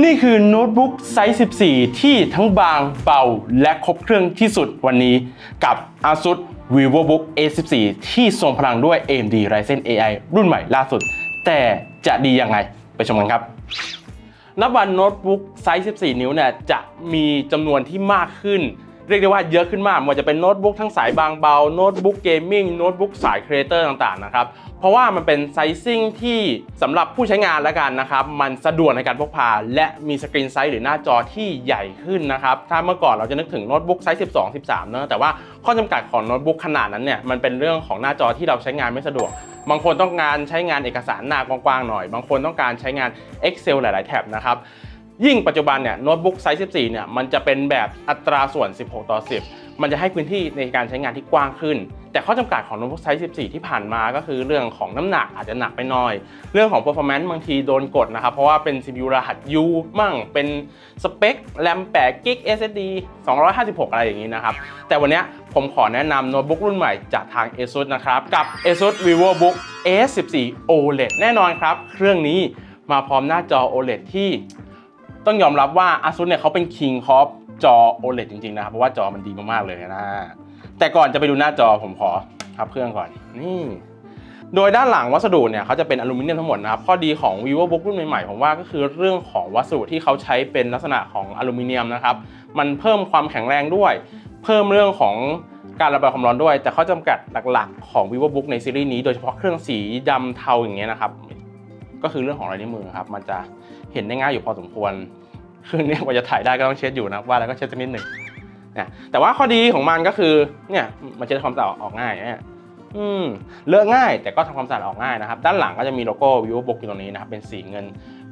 นี่คือโน้ตบุ๊กไซส์ 14 ที่ทั้งบางเบาและครบเครื่องที่สุดวันนี้กับ ASUS VivoBook A14 ที่ทรงพลังด้วย AMD Ryzen AI รุ่นใหม่ล่าสุด แต่จะดียังไงไปชมกันครับนับวันโน้ตบุ๊กไซส์ 14 นิ้วเนี่ยจะมีจำนวนที่มากขึ้น เรียกได้ว่าเยอะขึ้นมากไมันจะเป็นโน้ตบุ๊กทั้งสายบางเบา โน้ตบุ๊กเกมมิ่ง โน้ตบุ๊กสายครีเอเตอร์ต่างๆนะครับ เพราะว่ามันเป็นไซซิ่งที่สำหรับผู้ใช้งานแล้วกันนะครับมันสะดวกในการพกพา และมีสกรีนไซส์หรือหน้าจอที่ใหญ่ขึ้นนะครับถ้าเมื่อก่อนเราจะนึกถึงโน้ตบุ๊กไซส์12 13เนอะแต่ว่าข้อจำกัดของโน้ตบุ๊กขนาดนั้นเนี่ยมันเป็นเรื่องของหน้าจอที่เราใช้งานไม่สะดวกบางคนต้องการใช้งานเอกสารหน้ากว้างๆหน่อย บางคนต้องการใช้งาน Excel หลาย ๆ แท็บนะครับยิ่งปัจจุบันเนี่ยโน้ตบุ๊กไซส์ 14 เนี่ยมันจะเป็นแบบอัตราส่วน 16 ต่อ 10 มันจะให้พื้นที่ในการใช้งานที่กว้างขึ้น แต่ข้อจำกัดของโน้ตบุ๊กไซส์14 ที่ผ่านมาก็คือเรื่องของน้ำหนักอาจจะหนักไปหน่อย เรื่องของ performance บางทีโดนกดนะครับ เพราะว่าเป็น CPU รหัส U มั่ง เป็นสเปค RAM 8 g b SSD 256 อะไรอย่างนี้นะครับ แต่วันนี้ผมขอแนะนำโน้ตบุ๊กรุ่นใหม่จากทาง ASUS นะครับ กับ ASUS VivoBook A14 OLED แน่นอนครับ เครื่องนี้มาพร้อมหน้าจอ OLED ที่ต้องยอมรับว่า ASUS เนี่ยเขาเป็น King of จอ OLED จริงๆนะครับเพราะว่าจอมันดีมากๆเลยนะแต่ก่อนจะไปดูหน้าจอผมขอพับเครื่องก่อนนี่โดยด้านหลังวัสดุเนี่ยเขาจะเป็นอลูมิเนียมทั้งหมดนะครับข้อดีของ VivoBook รุ่นใหม่ๆผมว่าก็คือเรื่องของวัสดุที่เขาใช้เป็นลักษณะของอลูมิเนียมนะครับมันเพิ่มความแข็งแรงด้วย เพิ่มเรื่องของการระบายความร้อนด้วย แต่ข้อจำกัดหลักๆ ของ VivoBook ในซีรีส์นี้โดยเฉพาะเครื่องสีดำเทาอย่างเงี้ยนะครับก็คือเรื่องของลายนิ้วมือครับมันจะเห็นได้ง่ายอยู่พอสมควร คือเนี่ยกว่าจะถ่ายได้ก็ต้องเช็ดอยู่นะว่าแล้วก็เช็ดสักนิดหนึ่งนี่แต่ว่าข้อดีของมันก็คือเนี่ยมันจะทำความสะอาดออกง่ายเนี่ยอืมเลอะง่ายแต่ก็ทำความสะอาดออกง่ายนะครับ ด้านหลังก็จะมีโลโก้ VivoBook อยู่ตรงนี้นะครับ เป็นสีเงิน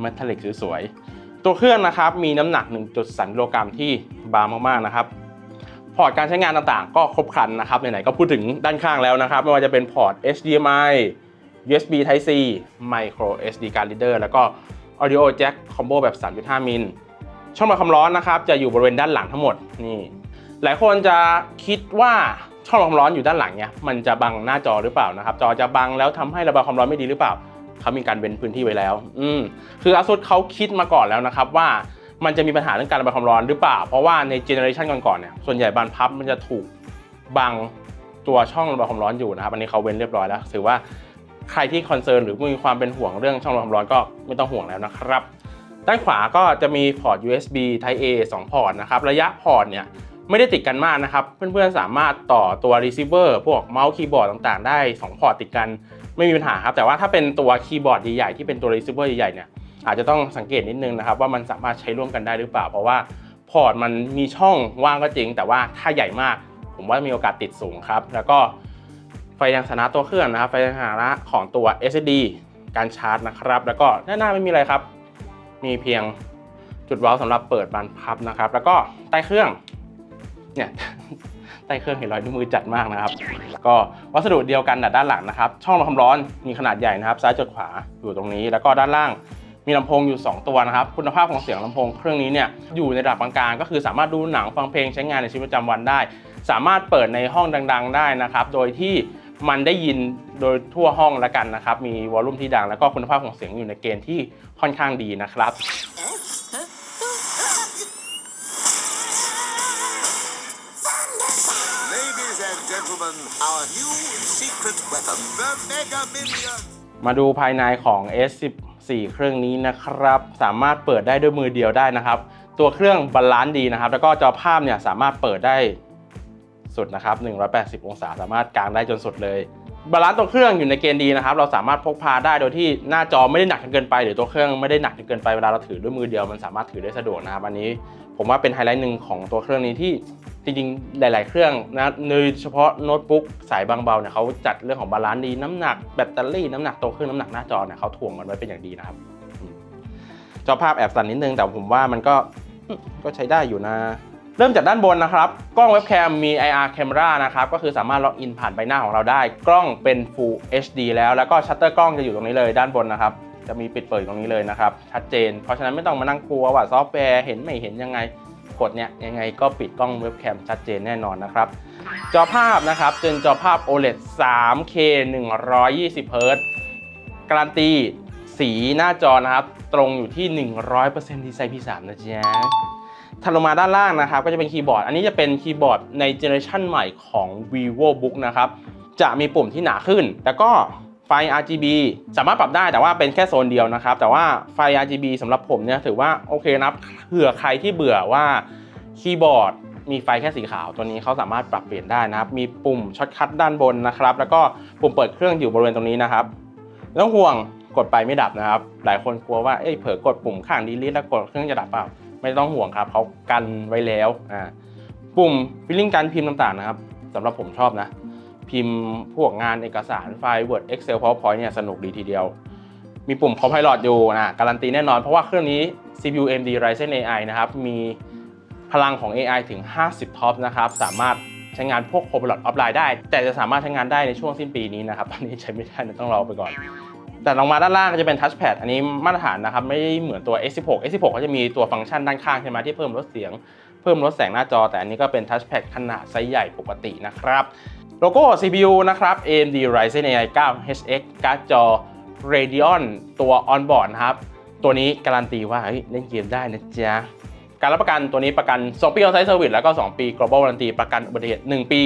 เมทัลลิกสวยๆ ตัวเครื่องนะครับมีน้ำหนัก 1.3กิโลกรัมที่บางมากๆนะครับ พอร์ตการใช้งานต่างๆ ก็ครบครันนะครับไหนๆก็พูดถึงด้านข้างแล้วนะครับ ไม่ว่าจะเป็นพอร์ต HDMI USB Type C Micro SD card reader แล้วก็ Audio Jack Combo แบบ 3.5 มิล ช่องระบายความร้อนนะครับ จะอยู่บริเวณด้านหลังทั้งหมดนี่หลายคนจะคิดว่าช่องระบายความร้อนอยู่ด้านหลังเนี่ยมันจะบังหน้าจอหรือเปล่านะครับ จอจะบังแล้วทำให้ระบายความร้อนไม่ดีหรือเปล่าเขามีการเว้นพื้นที่ไว้แล้ว อืมคือ ASUS เขาคิดมาก่อนแล้วนะครับว่ามันจะมีปัญหาเรื่องการระบายความร้อนหรือเปล่า เพราะว่าในเจเนอเรชันก่อนๆเนี่ยส่วนใหญ่บานพับมันจะถูกบังตัวช่องระบายความร้อนอยู่นะครับอันนี้เขาเว้นเรียบร้อยแล้วถือว่าใครที่คอนเซิร์นหรือมีความเป็นห่วงเรื่องช่องระบายความร้อนก็ไม่ต้องห่วงแล้วนะครับ ด้านขวาก็จะมีพอร์ต USB Type A 2 พอร์ตนะครับ ระยะพอร์ตเนี่ยไม่ได้ติดกันมากนะครับ เพื่อนๆสามารถต่อตัว receiver พวกเมาส์คีย์บอร์ดต่างๆ ได้ 2 พอร์ตติดกันไม่มีปัญหาครับ แต่ว่าถ้าเป็นตัวคีย์บอร์ดใหญ่ๆที่เป็นตัว receiver ใหญ่ๆเนี่ยอาจจะต้องสังเกตนิดนึงนะครับว่ามันสามารถใช้ร่วมกันได้หรือเปล่า เพราะว่าพอร์ตมันมีช่องว่างก็จริง แต่ว่าถ้าใหญ่มาก ผมว่ามีโอกาสติดสูงครับ แล้วก็ไฟยางสนะตัวเครื่องนะครับไฟยางสนะของตัว SSD การชาร์จนะครับ แล้วก็หน้าๆไม่มีอะไรครับ มีเพียงจุดเว้าสำหรับเปิดบานพับนะครับ แล้วก็ใต้เครื่องเนี่ยใต้เครื่องเห็นรอยนิ้วมือจัดมากนะครับ ก็วัสดุเดียวกันแต่ด้านหลังนะครับ ช่องระบความร้อนมีขนาดใหญ่นะครับ ซ้ายจดขวาอยู่ตรงนี้ แล้วก็ด้านล่างมีลำโพงอยู่ 2 ตัวนะครับ คุณภาพของเสียงลำโพงเครื่องนี้เนี่ยอยู่ในระดับกลางๆก็คือสามารถดูหนังฟังเพลงใช้งานในชีวิตประจำวันได้ สามารถเปิดในห้องดัง ๆ ได้นะครับ โดยที่ มันได้ยินโดยทั่วห้องแล้วกันนะครับ มีวอลลุ่มที่ดังแล้วก็คุณภาพของเสียงอยู่ในเกณฑ์ที่ค่อนข้างดีนะครับ Ladies and gentlemen, our new secret weapon, the Mega Million. มาดูภายในของ S14 เครื่องนี้นะครับ สามารถเปิดได้ด้วยมือเดียวได้นะครับ ตัวเครื่องบาลานซ์ดีนะครับ แล้วก็จอภาพเนี่ยสามารถเปิดได้ สุดนะครับ 180 องศาสามารถกางได้จนสุดเลย บาลานซ์ตัวเครื่องอยู่ในเกณฑ์ดีนะครับ เราสามารถพกพาได้โดยที่หน้าจอไม่ได้หนักจนเกินไป หรือตัวเครื่องไม่ได้หนักจนเกินไป เวลาเราถือด้วยมือเดียวมันสามารถถือได้สะดวกนะครับ อันนี้ผมว่าเป็นไฮไลท์หนึ่งของตัวเครื่องนี้ที่จริงๆ หลาย ๆ เครื่องนะโดยเฉพาะโน้ตบุ๊กสายบางเบาเนี่ยเขาจัดเรื่องของบาลานซ์ดี น้ำหนักแบตเตอรี่น้ำหนักตัวเครื่องน้ำหนักหน้าจอเนี่ยเขาถ่วงมันไว้เป็นอย่างดีนะครับจอภาพแอบสั่นนิดนึงแต่ผมว่ามันก็ก็ใช้ได้อยู่นะ เริ่มจากด้านบนนะครับ กล้องเว็บแคมมี IR camera นะครับ ก็คือสามารถล็อกอินผ่านใบหน้าของเราได้ กล้องเป็น Full HD แล้ว แล้วก็ชัตเตอร์กล้องจะอยู่ตรงนี้เลยด้านบนนะครับ จะมีปิดเปิดตรงนี้เลยนะครับ ชัดเจน เพราะฉะนั้นไม่ต้องมานั่งกลัวว่าซอฟต์แวร์เห็นไม่เห็นยังไง กดเนี่ยยังไงก็ปิดกล้องเว็บแคมชัดเจนแน่นอนนะครับ จอภาพนะครับเป็นจอภาพ OLED 3K 120 Hz การันตีสีหน้าจอนะครับ ตรงอยู่ที่ 100%ดีไซน์ P3 นะจ๊ะ ถัดลงมาด้านล่างนะครับก็จะเป็นคีย์บอร์ด อันนี้จะเป็นคีย์บอร์ดในเจเนอเรชันใหม่ของ vivo book นะครับ จะมีปุ่มที่หนาขึ้น แล้วก็ไฟ RGB สามารถปรับได้แต่ว่าเป็นแค่โซนเดียวนะครับ แต่ว่าไฟ RGB สำหรับผมเนี่ยถือว่าโอเคนะับเผื่อใครที่เบื่อว่าคีย์บอร์ดมีไฟแค่สีขาวตัวนี้เขาสามารถปรับเปลี่ยนได้นะครับ มีปุ่มช็อตคัทด้านบนนะครับ แล้วก็ปุ่มเปิดเครื่องอยู่บริเวณตรงนี้นะครับต้องห่วงกดไปไม่ดับนะครับ หลายคนกลัวว่าเอ้ยเผลอกดปุ่มข้างดีลิทแล้วกดเครื่องจะดับเปล่า ไม่ต้องห่วงครับเขากันไว้แล้วอ่าปุ่มฟิลลิ่งการพิมพ์ต่างๆนะครับสำหรับผมชอบนะ พิมพ์พวกงานเอกสารไฟล์ Word Excel PowerPoint เนี่ยสนุกดีทีเดียว มีปุ่ม Copilot อยู่นะการันตีแน่นอนเพราะว่าเครื่องนี้ CPU AMD Ryzen AI นะครับ มีพลังของ AI ถึง 50 ท็อปนะครับ สามารถใช้งานพวก Copilot Offline ได้ แต่จะสามารถใช้งานได้ในช่วงสิ้นปีนี้นะครับ ตอนนี้ใช้ไม่ได้นะต้องรอไปก่อน แต่ลงมาด้านล่างก็จะเป็น Touchpad อันนี้มาตรฐานนะครับ ไม่เหมือนตัว S16 S16 ก็จะมีตัวฟังก์ชันด้านข้างใช่ไหมที่เพิ่มลดเสียง เพิ่มลดแสงหน้าจอ แต่อันนี้ก็เป็น Touchpad ขนาดไซส์ใหญ่ปกตินะครับโลโก้ CPU นะครับ AMD Ryzen AI 9 HX การ์ดจอ Radeon ตัว On-board นะครับ ตัวนี้การันตีว่าเฮ้ยเล่นเกมได้นะจ๊ะการรับประกันตัวนี้ประกัน 2 ปี on-site service แล้วก็ 2 ปี global warranty ประกันอุบัติเหตุ1ปี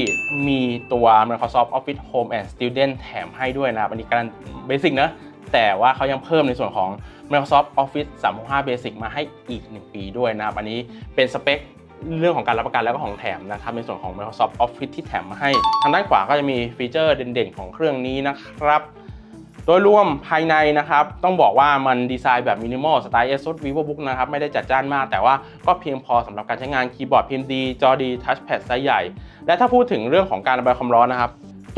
มีตัว Microsoft Office Home and Student แถมให้ด้วยนะครับ อันนี้การเบสิกนะ แต่ว่าเขายังเพิ่มในส่วนของ Microsoft Office 365 Basic มาให้อีก 1 ปีด้วยนะครับ อันนี้เป็นสเปคเรื่องของการรับประกันแล้วก็ของแถมนะครับในส่วนของ Microsoft Office ที่แถมมาให้ ทางด้านขวาก็จะมีฟีเจอร์เด่นๆ ของเครื่องนี้นะครับโดยรวมภายในนะครับ ต้องบอกว่ามันดีไซน์แบบมินิมอลสไตล์ ASUS VivoBook นะครับ ไม่ได้จัดจ้านมาก แต่ว่าก็เพียงพอสำหรับการใช้งานคีย์บอร์ดพิมพ์ดี จอดี ทัชแพดไซส์ใหญ่ และถ้าพูดถึงเรื่องของการระบายความร้อนนะครับ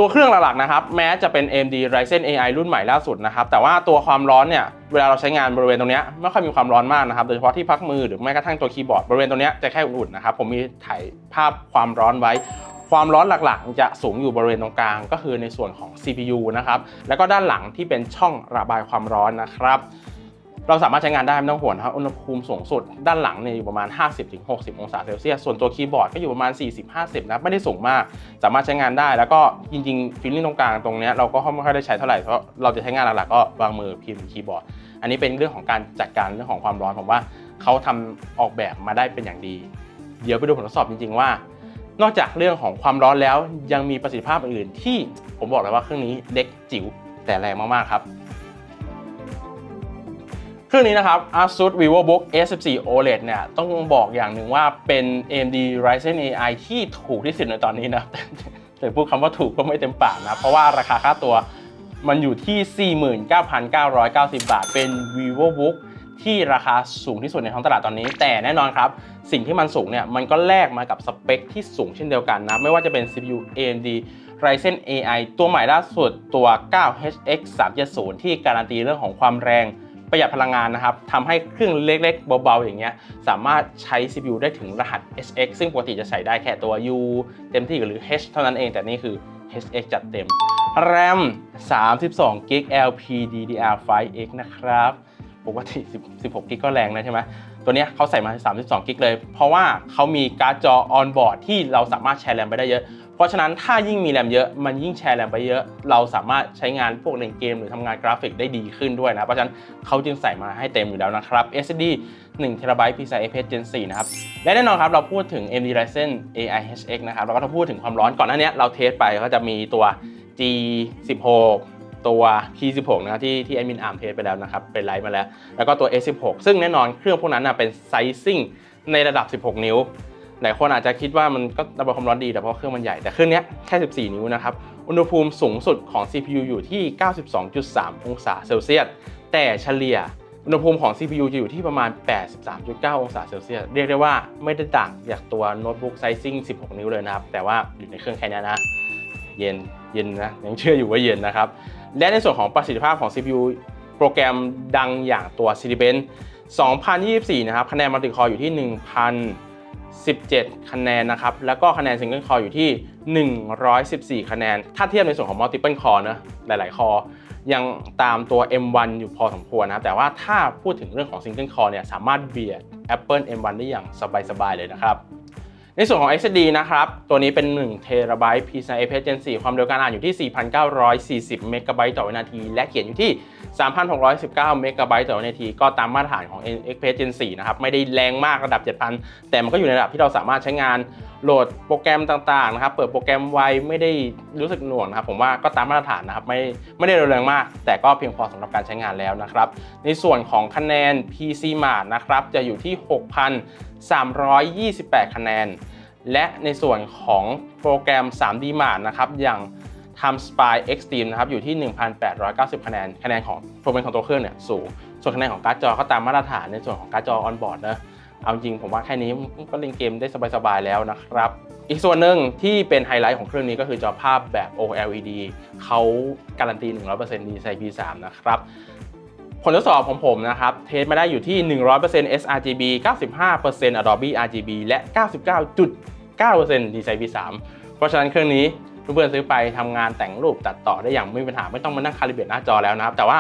ตัวเครื่องหลักๆนะครับแม้จะเป็น AMD Ryzen AI รุ่นใหม่ล่าสุดนะครับแต่ว่าตัวความร้อนเนี่ยเวลาเราใช้งานบริเวณตรงนี้ไม่ค่อยมีความร้อนมากนะครับโดยเฉพาะที่พักมือหรือแม้กระทั่งตัวคีย์บอร์ดบริเวณตรงนี้จะแค่อุ่นๆนะครับผมมีถ่ายภาพความร้อนไว้ความร้อนหลักๆ จะสูงอยู่บริเวณตรงกลาง ก็คือในส่วนของ CPU นะครับ แล้วก็ด้านหลังที่เป็นช่องระบายความร้อนนะครับ เราสามารถใช้งานได้ไม่ต้องห่วงนะครับอุณหภูมิสูงสุด ด้านหลังเนี่ยอยู่ประมาณ 50-60 องศาเซลเซียสส่วนตัวคีย์บอร์ดก็อยู่ประมาณ 40-50 นะไม่ได้สูงมาก สามารถใช้งานได้แล้วก็จริงๆฟิลลิ่งตรงกลางตรงนี้เราก็ไม่ค่อยได้ใช้เท่าไหร่เพราะเราจะใช้งานหลักๆก็วางมือพิมพ์คีย์บอร์ด อันนี้เป็นเรื่องของการจัดการเรื่องของความร้อนผมว่าเขาทำออกแบบมาได้เป็นอย่างดี เดี๋ยวไปดูผลทดสอบจริง ๆว่า นอกจากเรื่องของความร้อนแล้วยังมีประสิทธิภาพอื่นๆที่ผมบอกเลยว่าเครื่องนี้เด็กจิ๋วแต่แรงมากๆครับ เครื่องนี้นะครับ ASUS VivoBook S14 OLED เนี่ยต้องบอกอย่างหนึ่งว่าเป็น AMD Ryzen AI ที่ถูกที่สุดในตอนนี้นะแต่พูดคำว่าถูกก็ไม่เต็มปากนะ เพราะว่าราคาค่าตัวมันอยู่ที่ 49,990 บาท เป็น VivoBook ที่ราคาสูงที่สุดในท้องตลาดตอนนี้ แต่แน่นอนครับ สิ่งที่มันสูงเนี่ย มันก็แลกมากับสเปคที่สูงเช่นเดียวกันนะ ไม่ว่าจะเป็น CPU AMD Ryzen AI ตัวใหม่ล่าสุดตัว 9HX 370ที่การันตีเรื่องของความแรง ประหยัดพลังงานนะครับทำให้เครื่องเล็กๆ เบาๆ อย่างเงี้ยสามารถใช้ CPU ได้ถึงรหัส HX ซึ่งปกติจะใส่ได้แค่ตัว U เต็มที่หรือ H เท่านั้นเองแต่นี่คือ HX จัดเต็ม RAM 32 GB LPDDR5X นะครับปกติ16กิกก็แรงนะใช่ไหมตัวนี้เขาใส่มา 32กิกเลย เพราะว่าเขามีการ์ดจอ on board ที่เราสามารถแชร์แรมไปได้เยอะ เพราะฉะนั้นถ้ายิ่งมีแรมเยอะมันยิ่งแชร์แรมไปเยอะ เราสามารถใช้งานพวกเล่นเกม หรือทำงานกราฟิกได้ดีขึ้นด้วยนะ เพราะฉะนั้นเขาจึงใส่มาให้เต็มอยู่แล้วนะครับ SSD 1 TB PCIe p Gen 4 นะครับ และแน่นอนครับ เราพูดถึง AMD Ryzen AI HX นะครับเราก็ต้องพูดถึงความร้อนก่อนหน้านี้เราเทสไปก็จะมีตัว G16 ตัว P16 นะที่ที่แอดมินอาร์มเทสไปแล้วนะครับ เป็นไลฟ์มาแล้ว แล้วก็ตัว S16 ซึ่งแน่นอนเครื่องพวกนั้นนะเป็นไซซิ่งในระดับ 16 นิ้ว หลายคนอาจจะคิดว่ามันก็ระบายความร้อนดีแต่เพราะเครื่องมันใหญ่แต่เครื่องนี้แค่ 14 นิ้วนะครับ อุณหภูมิสูงสุดของ CPU อยู่ที่ 92.3 องศาเซลเซียส แต่เฉลี่ยอุณหภูมิของ CPU จะอยู่ที่ประมาณ 83.9 องศาเซลเซียส เรียกได้ว่าไม่ได้ต่างจากตัวโน้ตบุ๊กไซซิ่ง 16 นิ้วเลยนะครับ แต่ว่าอยู่ในเครื่องแค่นี้นะ เย็น เย็นนะ ยังเชื่ออยู่ว่าเย็นนะครับ และในส่วนของประสิทธิภาพของ CPU โปรแกรมดังอย่างตัว Cinebench 2024 นะครับ คะแนนมัลติคอร์อยู่ที่ 17 คะแนนนะครับ แล้วก็คะแนนซิงเกิลคออยู่ที่ 114 คะแนน ถ้าเทียบในส่วนของ Multiple Core นะหลาย ๆ คอยังตามตัว M1 อยู่พอสมควรนะครับแต่ว่าถ้าพูดถึงเรื่องของ Single Core เนี่ยสามารถเบียด Apple M1 ได้อย่างสบาย ๆ เลยนะครับ ในส่วนของ SSD นะครับ ตัวนี้เป็น1 t b PCIe Express Gen 4 ความเร็วการอ่านอยู่ที่ 4,940เมกะไบต์ต่อวินาที และเขียนอยู่ที่ 3,619 เมกะไบต์ต่อวินาที ก็ตามมาตรฐานของ Express Gen 4 นะครับ ไม่ได้แรงมากระดับ 7,000 แต่มันก็อยู่ในระดับที่เราสามารถใช้งานโหลดโปรแกรมต่าง ๆ นะครับ เปิดโปรแกรมไวไม่ได้รู้สึกหน่วงนะครับ ผมว่าก็ตามมาตรฐานนะครับ ไม่ไม่ได้เร็วแรงมาก แต่ก็เพียงพอสำหรับการใช้งานแล้วนะครับ ในส่วนของคะแนน PC Mart นะครับ จะอยู่ที่ 6,328 คะแนน และในส่วนของโปรแกรม 3D Mart นะครับ อย่าง Time Spy Extreme นะครับอยู่ที่ 1,890 คะแนนคะแนนของโปรแกรมของตัวเครื่องเนี่ยสูง ส่วนคะแนนของการ์ดจอก็ตามมาตรฐานในส่วนของการ์ดจอ on board นะเอาจริงผมว่าแค่นี้ก็เล่นเกมได้สบายๆแล้วนะครับ อีกส่วนหนึ่งที่เป็นไฮไลท์ของเครื่องนี้ก็คือจอภาพแบบ OLED เขาการันตี 100% DCI P3 นะครับผลทดสอบของผมนะครับ เทสมาได้อยู่ที่ 100% sRGB 95% Adobe RGB และ 99.9% DCI P3 เพราะฉะนั้นเครื่องนี้ เพื่อนๆซื้อไปทำงานแต่งรูปตัดต่อได้อย่างไม่มีปัญหาไม่ต้องมานั่งคาลิเบรตหน้าจอแล้วนะครับ แต่ว่า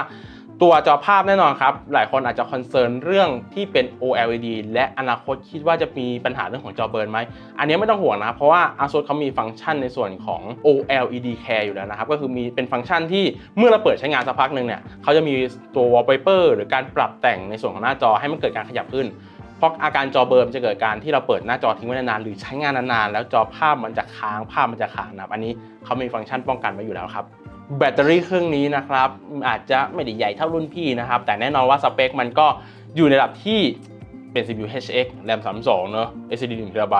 ตัวจอภาพแน่นอนครับ หลายคนอาจจะคอนเซิร์นเรื่องที่เป็น OLED และอนาคตคิดว่าจะมีปัญหาเรื่องของจอเบิร์นไหม อันนี้ไม่ต้องห่วงนะครับ เพราะว่า ASUS เขามีฟังก์ชันในส่วนของ OLED Care อยู่แล้วนะครับ ก็คือมีเป็นฟังก์ชันที่เมื่อเราเปิดใช้งานสักพักหนึ่งเนี่ยเขาจะมีตัว wallpaper หรือการปรับแต่งในส่วนของหน้าจอให้มันเกิดการขยับขึ้น เพราะอาการจอเบิร์นจะเกิดการที่เราเปิดหน้าจอทิ้งไว้นานๆหรือใช้งานนานๆแล้วจอภาพมันจะค้างภาพมันจะขาดนะครับอันนี้เขามีฟังก์ชันป้องกันไว้อยู่แล้วครับแบตเตอรี่เครื่องนี้นะครับอาจจะไม่ได้ใหญ่เท่ารุ่นพี่นะครับแต่แน่นอนว่าสเปคมันก็อยู่ในระดับที่เป็น CPU HX RAM 32เนอะ SSD 1 TB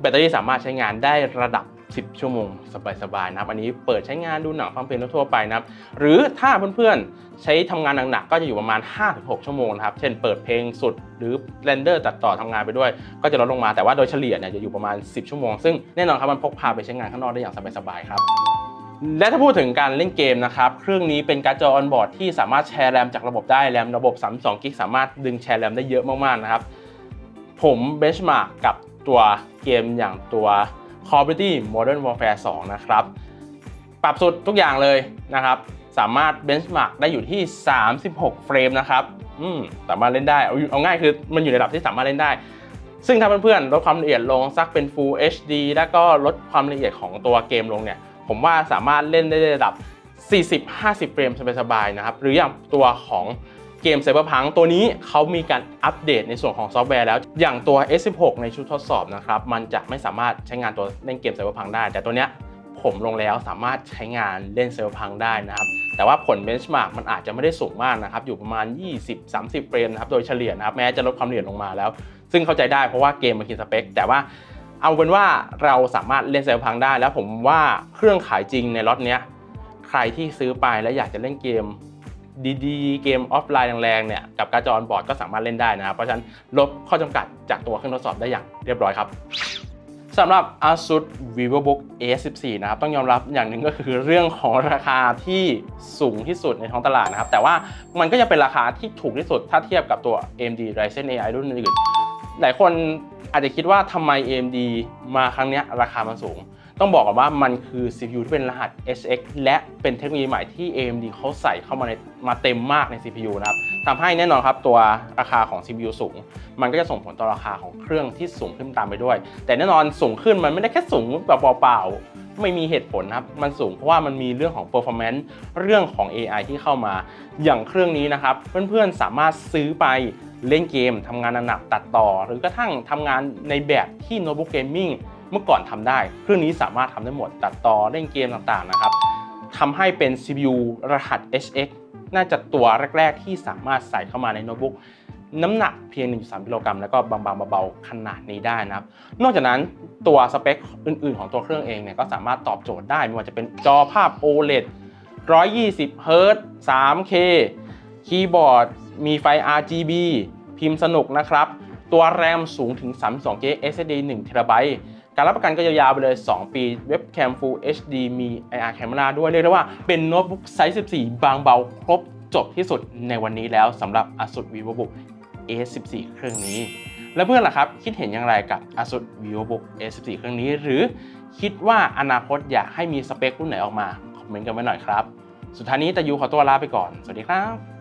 แบตเตอรี่สามารถใช้งานได้ระดับ 10 ชั่วโมง สบายๆนะครับ อันนี้เปิดใช้งานดูหนังฟังเพลงทั่วไปนะครับ หรือถ้าเพื่อนๆใช้ทำงานหนักๆก็จะอยู่ประมาณ 5-6 ชั่วโมงนะครับ เช่นเปิดเพลงสุด หรือเรนเดอร์ตัดต่อทำงานไปด้วย ก็จะลดลงมาแต่ว่าโดยเฉลี่ยเนี่ยจะอยู่ประมาณ 10 ชั่วโมง ซึ่งแน่นอนครับมันพกพาไปใช้งานข้างนอกได้อย่างสบายๆครับและถ้าพูดถึงการเล่นเกมนะครับ เครื่องนี้เป็นการ์ดจอออนบอร์ดที่สามารถแชร์แรมจากระบบได้ แรมระบบ 32กิกสามารถดึงแชร์แรมได้เยอะมากๆนะครับ ผมเบนช์มาร์กกับตัวเกมอย่างตัว Call of Duty Modern Warfare 2 นะครับ ปรับสุดทุกอย่างเลยนะครับ สามารถเบนช์มาร์กได้อยู่ที่ 36 เฟรมนะครับอืมสามารถเล่นได้เอาเอาง่ายคือมันอยู่ในระดับที่สามารถเล่นได้ ซึ่งถ้าเพื่อนๆลดความละเอียดลงสักเป็น Full HD แล้วก็ลดความละเอียดของตัวเกมลงเนี่ย ผมว่าสามารถเล่นได้ในระดับ 40-50 เฟรมสบายๆนะครับ หรืออย่างตัวของ เกม Cyberpunk ตัวนี้เขามีการอัปเดตในส่วนของซอฟต์แวร์แล้ว อย่างตัว S16 ในชุดทดสอบนะครับ มันจะไม่สามารถใช้งานตัวเล่นเกม Cyberpunk ได้ แต่ตัวเนี้ยผมลงแล้วสามารถใช้งานเล่น Cyberpunk ได้นะครับ แต่ว่าผลเบนช์มาร์กมันอาจจะไม่ได้สูงมากนะครับ อยู่ประมาณ 20-30 เฟรมนะครับ โดยเฉลี่ยนะครับ แม้จะลดความละเอียดลงมาแล้ว ซึ่งเข้าใจได้เพราะว่าเกมมันกินสเปค แต่ว่าเอาเป็นว่าเราสามารถเล่นเซลพังได้ แล้วผมว่าเครื่องขายจริงในล็อตเนี้ยใครที่ซื้อไปแล้วอยากจะเล่นเกม ดีๆ เกมออฟไลน์แรงๆเนี่ยกับการ์ดจออนบอร์ดก็สามารถเล่นได้นะครับเพราะฉะนั้นลบข้อจำกัดจากตัวเครื่องทดสอบได้อย่างเรียบร้อยครับสำหรับ ASUS VivoBook A14 นะครับต้องยอมรับอย่างหนึ่งก็คือเรื่องของราคาที่สูงที่สุดในท้องตลาดนะครับ แต่ว่ามันก็ยังเป็นราคาที่ถูกที่สุดถ้าเทียบกับตัว AMD Ryzen AI รุ่นอื่นหลายคนอาจจะคิดว่าทำไม AMD มาครั้งนี้ราคามันสูง ต้องบอกก่อนว่ามันคือ CPU ที่เป็นรหัส HX และเป็นเทคโนโลยีใหม่ที่ AMD เขาใส่เข้ามาในมาเต็มมากใน CPU นะครับทำให้แน่นอนครับตัวราคาของ CPU สูง มันก็จะส่งผลต่อราคาของเครื่องที่สูงขึ้นตามไปด้วย แต่แน่นอนสูงขึ้นมันไม่ได้แค่สูงแบบเปล่าๆไม่มีเหตุผลครับ มันสูงเพราะว่ามันมีเรื่องของ performance เรื่องของ AI ที่เข้ามา อย่างเครื่องนี้นะครับ เพื่อนๆสามารถซื้อไปเล่นเกมทำงานหนักตัดต่อ หรือกระทั่งทำงานในแบบที่โน้ตบุ๊กเกมมิ่ง เมื่อก่อนทำได้ เครื่องนี้สามารถทำได้หมด ตัดต่อเล่นเกมต่างๆนะครับทำให้เป็น CPU รหัส HX น่าจะตัวแรก ๆ ที่สามารถใส่เข้ามาในโน้ตบุ๊กน้ำหนักเพียง 1.3กิโลกรัมแล้วก็บางๆเบาๆขนาดนี้ได้นะครับ นอกจากนั้นตัวสเปคอื่นๆ ของตัวเครื่องเองเนี่ยก็สามารถตอบโจทย์ได้ ไม่ว่าจะเป็นจอภาพ OLED 120 Hz 3K คีย์บอร์ด มีไฟ RGB พิมพ์สนุกนะครับ ตัวแรมสูงถึง 32 g b SSD 1 t b การรับประกันก็ยาวๆไปเลย 2 ปี เว็บแคม Full HD มี IR Camera ด้วยเรียกได้ว่าเป็นโน้ตบุ๊กไซส์ 14 บางเบาครบจบที่สุดในวันนี้แล้วสำหรับ ASUS VivoBook A14 เครื่องนี้ แล้วเพื่อนล่ะครับ คิดเห็นอย่างไรกับ ASUS VivoBook A14 เครื่องนี้ หรือคิดว่าอนาคตอยากให้มีสเปครุ่นไหนออกมา คอมเมนต์กันไว้หน่อยครับ สุดท้ายนี้ตายูขอตัวลาไปก่อน สวัสดีครับ